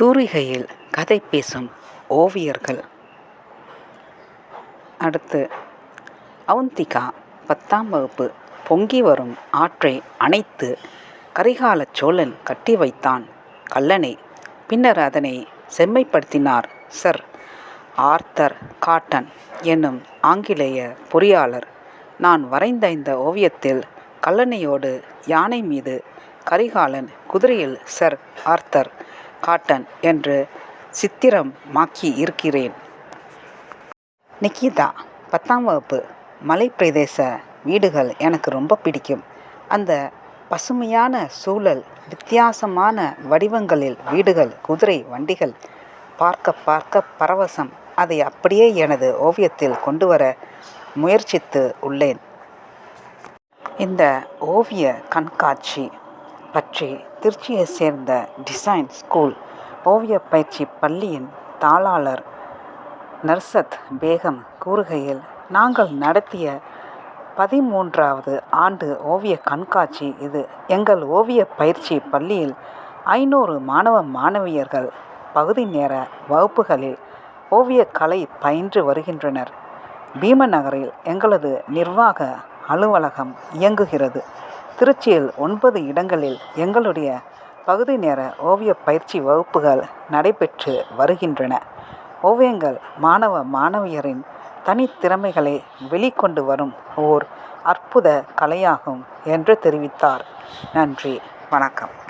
தூரிகையில் கதை பேசும் ஓவியர்கள். அடுத்து அவந்திகா பத்தாம் வகுப்பு பொங்கி வரும் ஆற்றை அணைத்து கரிகால சோழன் கட்டி வைத்தான் கல்லணை. பின்னர் அதனை செம்மைப்படுத்தினார் சர். ஆர்த்தர் காட்டன் என்னும் ஆங்கிலேய பொறியாளர். நான் வரைந்த இந்த ஓவியத்தில் கல்லணையோடு யானை மீது கரிகாலன் குதிரையில் சர். ஆர்த்தர் காட்டன் என்று சித்திரம் மாக்கி இருக்கிறேன். நிக்கிதா பத்தாம் வகுப்பு. மலை பிரதேச வீடுகள் எனக்கு ரொம்ப பிடிக்கும். அந்த பசுமையான சூழல் வித்தியாசமான வடிவங்களில் வீடுகள் குதிரை வண்டிகள் பார்க்க பார்க்க பரவசம். அதை அப்படியே எனது ஓவியத்தில் கொண்டு வர முயற்சித்து உள்ளேன். இந்த ஓவிய கண்காட்சி பற்றி திருச்சியை சேர்ந்த டிசைன் ஸ்கூல் ஓவிய பயிற்சி பள்ளியின் தாளாளர் நர்சத் பேகம் கூறுகையில் நாங்கள் நடத்திய பதிமூன்றாவது ஆண்டு ஓவிய கண்காட்சி இது. எங்கள் ஓவிய பயிற்சி பள்ளியில் ஐநூறு மாணவ மாணவியர்கள் பகுதி நேர வகுப்புகளில் ஓவியக்கலை பயின்று வருகின்றனர். பீமநகரில் எங்களது நிர்வாக அலுவலகம் இயங்குகிறது. திருச்சியில் ஒன்பது இடங்களில் எங்களுடைய பகுதி நேர ஓவிய பயிற்சி வகுப்புகள் நடைபெற்று வருகின்றன. ஓவியங்கள் மாணவ மாணவியரின் தனித்திறமைகளை வெளிக்கொண்டு வரும் ஓர் அற்புத கலையாகும் என்று தெரிவித்தார். நன்றி. வணக்கம்.